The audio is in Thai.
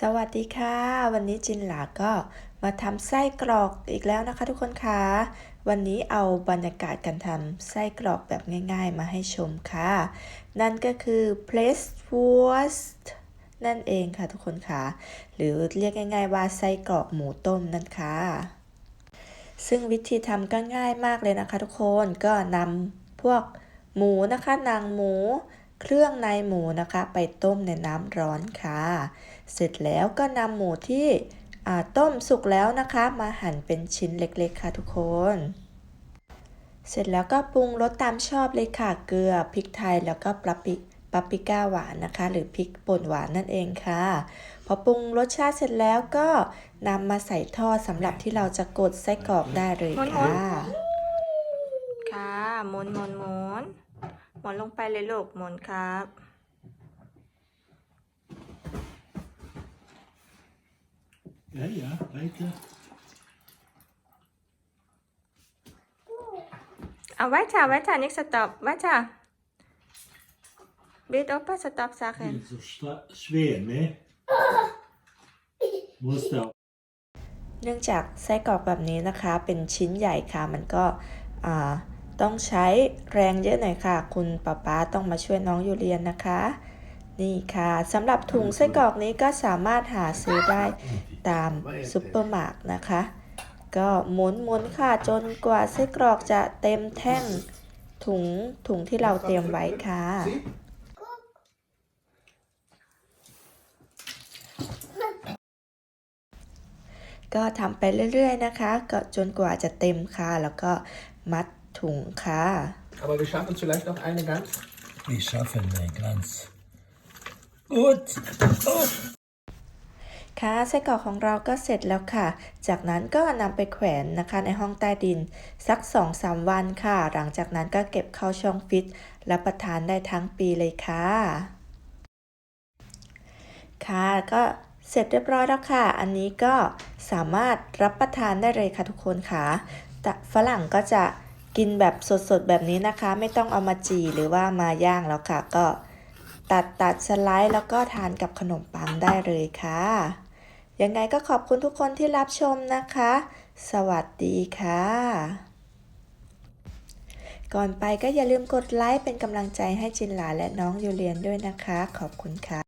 สวัสดีค่ะ วันนี้จินหลาก็มาทำไส้กรอกอีกแล้วนะคะทุกคนคะวันนี้เอาบรรยากาศการทำไส้กรอกแบบง่าย ๆ มาให้ชมค่ะ นั่นก็คือ p l a c e w u r s t นั่นเองค่ะทุกคนคะหรือเรียกง่าย ๆ ว่าไส้กรอกหมูต้มนั่นค่ะ ซึ่งวิธีทำก็ง่ายมากเลยนะคะทุกคนก็นำพวกหมูนะคะนางหมู เครื่องในหมูนะคะ ไปต้มในน้ำร้อนค่ะ เสร็จแล้วก็นำหมูที่ต้มสุกแล้วนะคะ มาหั่นเป็นชิ้นเล็กๆค่ะทุกคน เสร็จแล้วก็ปรุงรสตามชอบเลยค่ะ เกลือพริกไทยแล้วก็ปลาปิปาปริก้าหวานนะคะ หรือพริกป่นหวานนั่นเองค่ะ พอปรุงรสชาติเสร็จแล้วก็นำมาใส่ทอดสำหรับที่เราจะกดไส้กรอกได้เลยค่ะ ค่ะหมุนหมุนหมุน หมุนลงไปเลยลูกหมุนครับ Ja, ja, weiter. เอาไว้จ้าไว้จ้านิกสต็อปไว้จ้าบิดออปสต็อปซาเคน Det är så sta- sved med. Måste ha เนื่องจากไส้กรอกแบบนี้นะคะ เป็นชิ้นใหญ่ค่ะ มันก็อ่า ต้องใช้แรงเยอะหน่อยค่ะ คุณป๊าป๊าต้องมาช่วยน้องยูเรียนนะคะ นี่ค่ะสำหรับถุงไส้กรอกนี้ก็สามารถหาซื้อได้ตามซุปเปอร์มาร์ทนะคะ ก็หมุนหมุนค่ะจนกว่าไส้กรอกจะเต็มแท่งถุงถุงที่เราเตรียมไว้ค่ะ ก็ทำไปเรื่อยๆนะคะ ก็จนกว่าจะเต็มค่ะ แล้วก็มัด ถุงค่ะ Aber wir schaffen vielleicht noch eine ganz. Wir schaffen den Glanz. Gut. Gut. ค่ะไส้กรอกของเราก็เสร็จแล้วค่ะ จากนั้นก็นำไปแขวนนะคะในห้องใต้ดิน สัก 2-3 วันค่ะ หลังจากนั้นก็เก็บเข้าช่องฟิตรับประทานได้ทั้งปีเลยค่ะ ค่ะก็เสร็จเรียบร้อยแล้วค่ะ อันนี้ก็สามารถรับประทานได้เลยค่ะทุกคนค่ะแต่ฝรั่งก็จะ กินแบบสดๆแบบนี้นะคะ ไม่ต้องเอามาจีหรือว่ามาย่างแล้วค่ะ ก็ตัดตัดสไลด์แล้วก็ทานกับขนมปังได้เลยค่ะ ยังไงก็ขอบคุณทุกคนที่รับชมนะคะ สวัสดีค่ะ ก่อนไปก็อย่าลืมกดไลค์เป็นกำลังใจให้จินหลาและน้องยูเลียนด้วยนะคะ ขอบคุณค่ะ